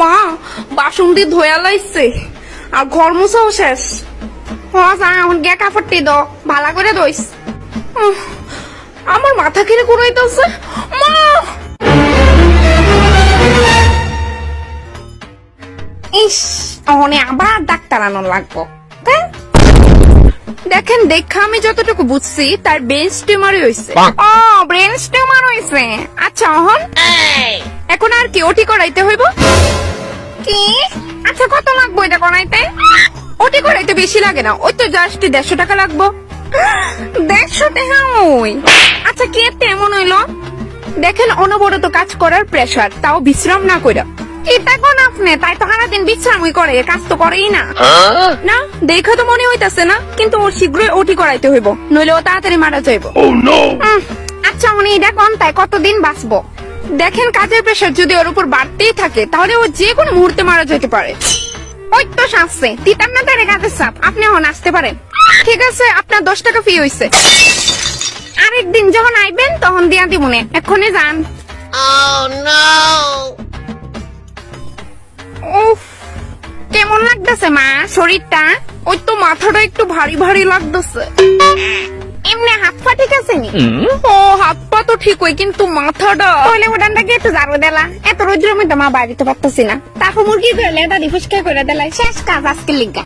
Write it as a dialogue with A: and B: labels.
A: মা বাসন দিয়ে ধোয়া লাইছে। আর ঘর মুছাও শেষ। এখন গে কাপড়টি দ ভালা করে দইস আমার মাথা কিরে ঘুরাইতেছে মা! ইস অনে আবার ডাক্তার আনো লাগবো। ধ্যাৎ। দেখেন দেখা আমি যতটুকু বুঝছি তার ব্রেন টিউমারই হয়েছে ও ব্রেন টিউমার হয়েছে আচ্ছা অহন। এখন আর কি ওটি করাইতে হইব? কি? আচ্ছা কত লাগবে এটা করাইতে ওটি করাইতে বেশি লাগে না। ওই তো জাস্ট দেড়শো টাকা লাগবো। দেড়শো টাকা ওই। আচ্ছা কি একটা এমন হইল? দেখেন অনবরত কাজ করার প্রেসার তাও বিশ্রাম না কইরা। এটা কোন আপনি? তাই তো সারাদিন বিশ্রামই করে কাজ তো করেই না। না দেখে তো মনে হইতাছে না কিন্তু ওর শীঘ্রই ওটি করাইতে হইব। নইলে ও তাড়াতাড়ি মারা যাইব।
B: Oh
A: আচ্ছা উনি এটা কোন তাই? কতদিন বাঁচবো? দেখেন কাজের প্রেশার যদি ওর উপর বাড়তেই থাকে তাহলে ও যে কোনো মুহূর্তে মারা যেতে পারে। ওই তো শাসছে তিতার না তারে কাজের চাপ আপনি এখন আসতে পারেন। ঠিক আছে আপনার দশ টাকা ফি হইছে। আরেকদিন যখন আইবেন তখন দিয়া দিবনে এক্ষুনি যান।
C: Oh
A: উফ কেমন লাগতেছে মা? শরীরটা? ওই তো মাথাটা একটু ভারী ভারী লাগতেছে। এমনি হাত পা ঠিক আছে নি? ও হাত তো ঠিক হয় কিন্তু মাথাটা। তাহলে ওটানটাকে একটু জারো দেলা। এত রোদ্রের মধ্যে মা বাড়িতে পারতেছি না। তারপর মুরগি করে দাদি ফুসকা করে দেলা শেষ কাজ আজকে লিগা।